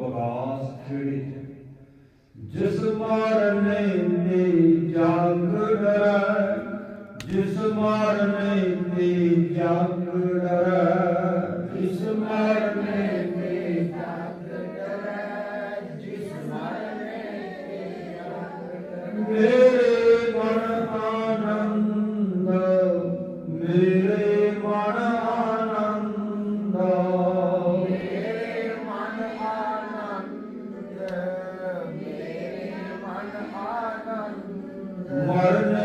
ਬਗਾਸ ਖੇੜੇ ਜਿਸ ਮਾਰਨੇ ਨੇ ਜਾਗ ਡਰੈ ਜਿਸ ਮਾਰਨੇ ਤੇ ਜਾਗ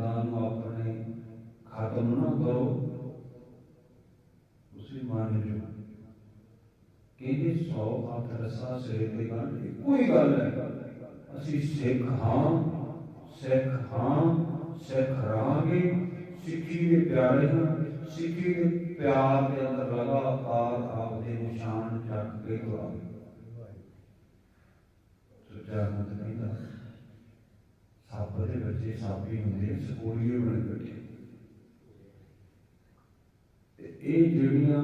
ਮਸੂਮ ਜਿੰਦਾਂ ਨੂੰ ਆਪਣੇ ਖਤਮ ਨਾ ਕਰੋ ਤੁਸੀਂ ਮੰਨ ਜੋ ਕਹਿੰਦੇ ਸੌ ਹੱਥ ਰਸਾ ਸਿਰੇ ਤੇ ਗੱਲ ਕੋਈ ਗੱਲ ਹੈ ਅਸੀਂ ਸਿੱਖ ਹਾਂ ਸਿੱਖ ਹਾਂ ਸਿੱਖ ਰਹਾਂਗੇ ਸਿੱਖੀ ਦੇ ਪਿਆਰੇ ਹਾਂ ਸਿੱਖੀ ਦੇ ਪਿਆਰ ਦੇ ਅੰਦਰ ਲਗਾਤਾਰ ਆਪਦੇ ਨਿਸ਼ਾਨ ਚੱਕ ਕੇ ਦੁਆਵੇ ਸੁਚਾ ਮਤ ਕਹਿੰਦਾ ਸੱਪ ਦੇ ਬੱਚੇ ਸਾਪੀ ਹੁੰਦੇ ਸਕੂਲੀਏ ਬਣੇ ਬੈਠੇ। ਇਹ ਜਿਹੜੀਆਂ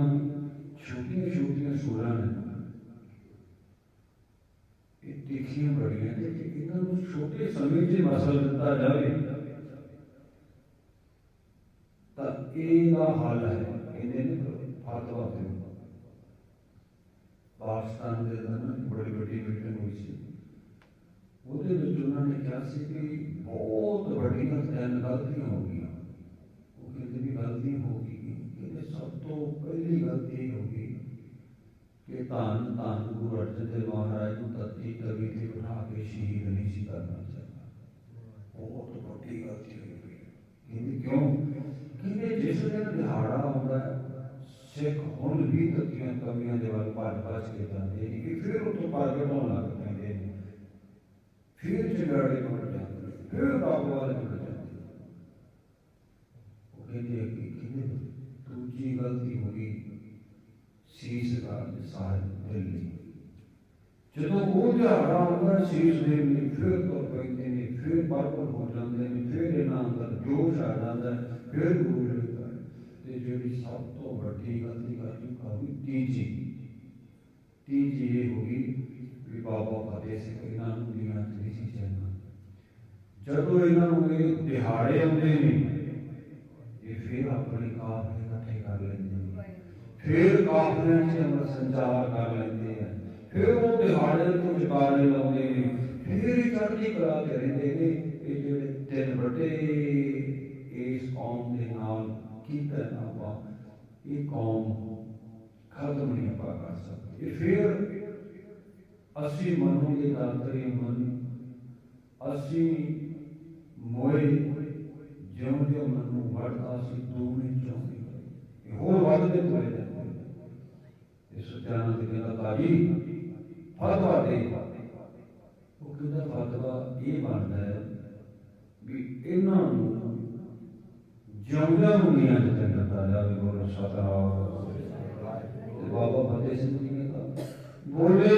ਛੋਟੀਆਂ ਛੋਟੀਆਂ ਸੂਰਾਂ ਨੇ, ਇਹ ਤਿੱਖੀਆਂ ਬੜੀਆਂ ਨੇ ਕਿ ਇਹਨਾਂ ਨੂੰ ਛੋਟੇ ਸਮੇਂ 'ਚ ਮਸਲ ਦਿੱਤਾ ਜਾਵੇ। ਤਾਂ ਇਹਦਾ ਹੱਲ ਹੈ ਇਹਦੇ ਨੇ ਫਤਵਾ ਦੇ ਪਾਕਿਸਤਾਨ ਦੇ ਅੰਦਰ ਬੜੀ ਵੱਡੀ ਮੀਟਿੰਗ ਹੋਈ ਸੀ। ਉਹਦੇ ਵਿੱਚ ਉਹਨਾਂ ਨੇ ਕਿਹਾ ਸੀ ਕਿ ਬਹੁਤ ਵੱਡੀਆਂ ਤਿੰਨ ਗਲਤੀਆਂ ਹੋ ਗਈਆਂ। ਉਹ ਕਹਿੰਦੇ ਵੀ ਗਲਤੀ ਹੋ ਗਈ ਕਹਿੰਦੇ ਸਭ ਤੋਂ ਪਹਿਲੀ ਗਲਤੀ ਹੋ ਗਈ ਕਿ ਧੰਨ ਧੰਨ ਗੁਰੂ ਅਰਜਨ ਦੇਵ ਮਹਾਰਾਜ ਨੂੰ ਤੱਤੀ ਤਵੀ ਤੇ ਬਿਠਾ ਕੇ ਸ਼ਹੀਦ ਨਹੀਂ ਸੀ ਕਰਨਾ ਚਾਹੀਦਾ। ਬਹੁਤ ਵੱਡੀ ਗਲਤੀ ਹੋਈ। ਕਹਿੰਦੇ ਕਿਉਂ? ਕਹਿੰਦੇ ਜਿਸ ਦਿਨ ਦਿਹਾੜਾ ਆਉਂਦਾ ਸਿੱਖ ਹੁਣ ਵੀ ਤੱਤੀਆਂ ਕਮੀਆਂ ਦੇ ਵੱਲ ਭੱਜ ਭੱਜ ਕੇ ਜਾਂਦੇ ਨੇ ਕਿ ਫਿਰ ਉੱਥੋਂ ਪ੍ਰਗਟ ਹੋਣ ਲੱਗ ਪੈਂਦੇ ਨੇ। ਫਿਰ ਚਿੰਗਾੜੇ ਬਣ ਜਾਂਦੇ ਨੇ, ਫਿਰ ਬਾਬੂਵਾਲ ਬਣ ਜਾਂਦੇ ਉਹ ਕਹਿੰਦੇ ਕਿ ਕਹਿੰਦੇ ਦੂਜੀ ਗਲਤੀ ਹੋ ਗਈ ਸੀਸ ਦਾ ਸਾਹਿਬ ਦਿੱਲੀ ਜਦੋਂ ਉਹ ਦਿਹਾੜਾ ਆਉਂਦਾ ਸੀਸ ਦੇ ਲਈ ਫਿਰ ਤੁਰ ਪੈਂਦੇ ਨੇ ਫਿਰ ਬਰਬਰ ਹੋ ਜਾਂਦੇ ਨੇ ਫਿਰ ਇਹਨਾਂ ਅੰਦਰ ਜੋਸ਼ ਆ ਜਾਂਦਾ ਫਿਰ ਗੁਰੂ ਲੱਗਦਾ ਤੇ ਜਿਹੜੀ ਸਭ ਤੋਂ ਵੱਡੀ ਗਲਤੀ ਕਰ ਚੁੱਕਾ ਹੋਈ ਤੀਜੀ। ਤੀਜੀ ਇਹ ਹੋ ਗਈ ਵੀ ਬਾਬਾ ਫਤਿਹ ਸਿੰਘ ਇਹਨਾਂ ਨੂੰ ਦੀਆਂ ਨਹੀਂ ਸੀ ਚਾਹਨਾ ਜਦੋਂ ਇਹਨਾਂ ਨੂੰ ਇਹ ਦਿਹਾੜੇ ਆਉਂਦੇ ਨੇ, ਇਹ ਫਿਰ ਆਪਣੇ ਕਾਫਲੇ ਇਕੱਠੇ ਕਰ ਲੈਂਦੇ ਨੇ। ਫਿਰ ਕਾਫਲਿਆਂ 'ਚ ਅੰਮ੍ਰਿਤ ਸੰਚਾਰ ਕਰ ਲੈਂਦੇ ਆ। ਫਿਰ ਉਹ ਦਿਹਾੜੇ ਤੋਂ ਜਕਾਰੇ ਲਾਉਂਦੇ ਨੇ। ਫਿਰ ਹੀ ਚੜ੍ਹਦੀ ਕਲਾ ਤੇ ਰਹਿੰਦੇ ਨੇ ਇਹ ਜਿਹੜੇ ਤਿੰਨ ਵੱਡੇ ਇਸ ਕੌਮ ਦੇ ਨਾਲ ਕੀਤਾ ਆਪਾਂ ਇਹ ਕੌਮ ਖਤਮ ਨਹੀਂ ਆਪਾਂ ਕਰ ਸਕਦੇ। ਇਹ ਫਿਰ ਅਸੀਂ ਮੰਨੋਗੇ ਦਾਤਰੀ ਮਨ, ਅਸੀਂ ਮੋਏ ਜਿਉਂ ਜਿਉਂ ਮਨ ਨੂੰ ਵੜਦਾ ਸੀ ਦੂਣੇ ਚਾਹੁੰਦੇ। ਇਹ ਹੋਰ ਵੱਧਦੇ ਤੁਰੇ ਜਾਂਦੇ ਨੇ। ਇਹ ਦੇ ਕਹਿੰਦਾ ਤਾਜੀ ਫਤਵਾ ਦੇ ਉਹ ਕਹਿੰਦਾ ਫਤਵਾ ਇਹ ਬਣਦਾ ਹੈ ਵੀ ਇਹਨਾਂ ਨੂੰ ਜਿਉਂਦਿਆਂ ਨੂੰ ਨਹੀਂ ਅੱਜ ਤੱਕ ਦਿੱਤਾ ਜਾਵੇ ਬੋਲੋ ਸਤਨਾਮ ਤੇ ਬਾਬਾ ਫਤਿਹ ਸਿੰਘ ਜੀ ਕਹਿੰਦਾ ਬੋਲੇ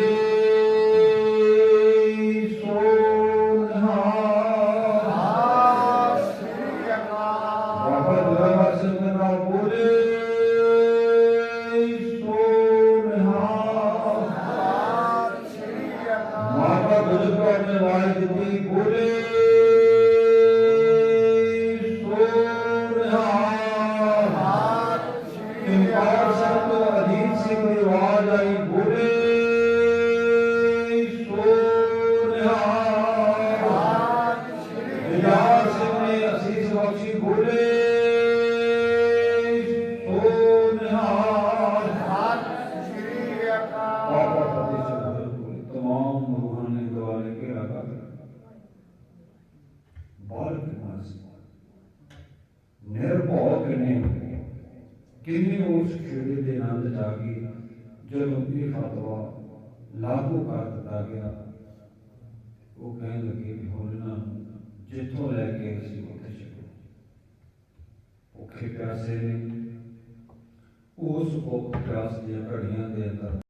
ਨਿਰਭਉ ਕਿਨੇ ਕਿੰਨੇ ਉਸ ਖੇੜੇ ਦੇ ਆਨੰਦ ਜਾ ਕੇ ਜਦੋਂ ਇਹ ਫਤਵਾ ਲਾਗੂ ਕਰ ਦਿੱਤਾ ਗਿਆ, ਉਹ ਕਹਿਣ ਲੱਗੇ ਵੀ ਹੁਣ ਨਾ ਜਿੱਥੋਂ ਲੈ ਕੇ ਅਸੀਂ ਉੱਥੇ ਛੱਡੋ। ਭੁੱਖੇ ਪਿਆਸੇ ਨੇ। ਉਸ ਭੁੱਖ ਪਿਆਸ ਦੀਆਂ ਘੜੀਆਂ ਦੇ ਅੰਦਰ